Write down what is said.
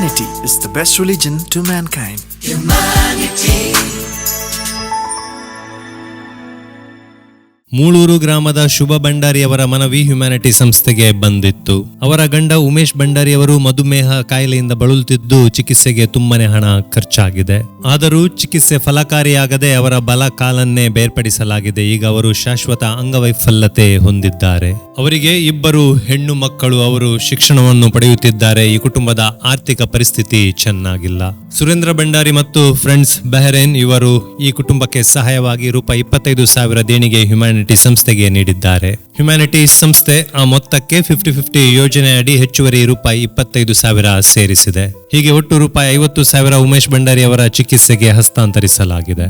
Humanity is the best religion to mankind. Mulur ಗ್ರಾಮದ ಶುಭ ಭಂಡಾರಿಯವರ ಮನವಿ humanity ಸಂಸ್ಥೆಗೆ ಬಂದಿತ್ತು. ಅವರ ಗಂಡ ಉಮೇಶ್ ಭಂಡಾರಿಯವರು ಮಧುಮೇಹ ಕಾಯಿಲೆಯಿಂದ ಬಳಲುತ್ತಿದ್ದು ಚಿಕಿತ್ಸೆಗೆ ತುಂಬಾನೇ ಹಣ ಖರ್ಚಾಗಿದೆ. ಆದರೂ ಚಿಕಿತ್ಸೆ ಫಲಕಾರಿಯಾಗದೆ ಅವರ ಬಲ ಕಾಲನ್ನೇ ಬೇರ್ಪಡಿಸಲಾಗಿದೆ. ಈಗ ಅವರು ಶಾಶ್ವತ ಅಂಗವೈಫಲ್ಯತೆ ಹೊಂದಿದ್ದಾರೆ. ಅವರಿಗೆ ಇಬ್ಬರು ಹೆಣ್ಣು ಮಕ್ಕಳು, ಅವರು ಶಿಕ್ಷಣವನ್ನು ಪಡೆಯುತ್ತಿದ್ದಾರೆ. ಈ ಕುಟುಂಬದ ಆರ್ಥಿಕ ಪರಿಸ್ಥಿತಿ ಚೆನ್ನಾಗಿಲ್ಲ. ಸುರೇಂದ್ರ ಭಂಡಾರಿ ಮತ್ತು ಫ್ರೆಂಡ್ಸ್ ಬೆಹರೇನ್ ಇವರು ಈ ಕುಟುಂಬಕ್ಕೆ ಸಹಾಯವಾಗಿ ರೂಪಾಯಿ ಇಪ್ಪತ್ತೈದು ಸಾವಿರ ದೇಣಿಗೆ ಹ್ಯುಮ್ಯಾನಿಟಿ ಸಂಸ್ಥೆಗೆ ನೀಡಿದ್ದಾರೆ ಹ್ಯುಮ್ಯಾನಿಟಿ ಸಂಸ್ಥೆ ಆ ಮೊತ್ತಕ್ಕೆ ಫಿಫ್ಟಿ ಫಿಫ್ಟಿ ಯೋಜನೆಯಡಿ ಹೆಚ್ಚುವರಿ ರೂಪಾಯಿ ಇಪ್ಪತ್ತೈದು ಸಾವಿರ ಸೇರಿಸಿದೆ ಹೀಗೆ ಒಟ್ಟು ರೂಪಾಯಿ ಐವತ್ತು ಸಾವಿರ ಉಮೇಶ್ ಭಂಡಾರಿ ಅವರ ಚಿಕಿತ್ಸೆಗೆ ಹಸ್ತಾಂತರಿಸಲಾಗಿದೆ.